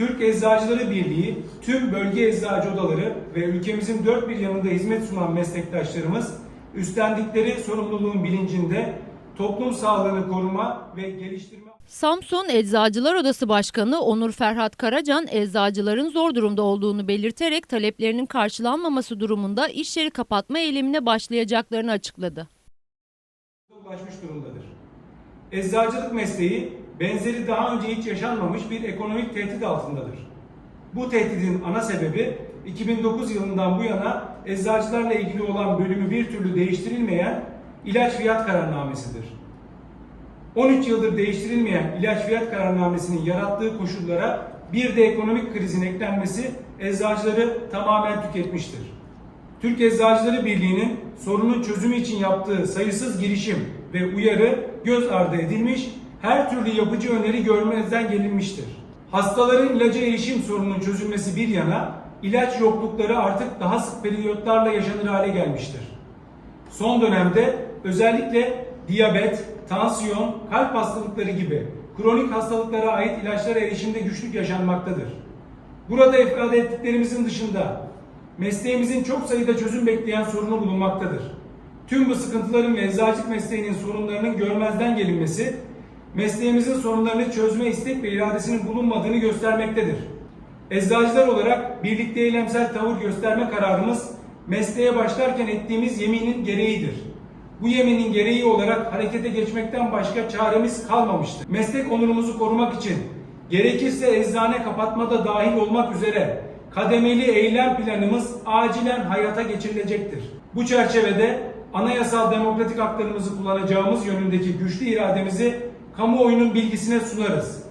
Türk Eczacıları Birliği, tüm bölge eczacı odaları ve ülkemizin dört bir yanında hizmet sunan meslektaşlarımız üstlendikleri sorumluluğun bilincinde toplum sağlığını koruma ve geliştirme Samsun Eczacılar Odası Başkanı Onur Ferhat Karacan, eczacıların zor durumda olduğunu belirterek taleplerinin karşılanmaması durumunda iş yeri kapatma eylemine başlayacaklarını açıkladı. ulaşmış durumdadır. Eczacılık mesleği benzeri daha önce hiç yaşanmamış bir ekonomik tehdit altındadır. Bu tehditin ana sebebi 2009 yılından bu yana eczacılarla ilgili olan bölümü bir türlü değiştirilmeyen ilaç fiyat kararnamesidir. 13 yıldır değiştirilmeyen ilaç fiyat kararnamesinin yarattığı koşullara bir de ekonomik krizin eklenmesi eczacıları tamamen tüketmiştir. Türk Eczacıları Birliği'nin sorunun çözümü için yaptığı sayısız girişim ve uyarı göz ardı edilmiş, her türlü yapıcı öneri görmezden gelinmiştir. Hastaların ilaca erişim sorununun çözülmesi bir yana, ilaç yoklukları artık daha sık periyotlarla yaşanır hale gelmiştir. Son dönemde özellikle diyabet, tansiyon, kalp hastalıkları gibi kronik hastalıklara ait ilaçlara erişimde güçlük yaşanmaktadır. Burada ifade ettiklerimizin dışında mesleğimizin çok sayıda çözüm bekleyen sorunu bulunmaktadır. Tüm bu sıkıntıların ve eczacılık mesleğinin sorunlarının görmezden gelinmesi, mesleğimizin sorunlarını çözme istek ve iradesinin bulunmadığını göstermektedir. Eczacılar olarak birlikte eylemsel tavır gösterme kararımız mesleğe başlarken ettiğimiz yeminin gereğidir. Bu yeminin gereği olarak harekete geçmekten başka çaremiz kalmamıştır. Meslek onurumuzu korumak için gerekirse eczane kapatmada dahil olmak üzere kademeli eylem planımız acilen hayata geçirilecektir. Bu çerçevede anayasal demokratik haklarımızı kullanacağımız yönündeki güçlü irademizi kamuoyunun bilgisine sunarız.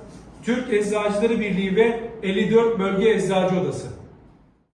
Türk Eczacıları Birliği ve 54 Bölge Eczacı Odası.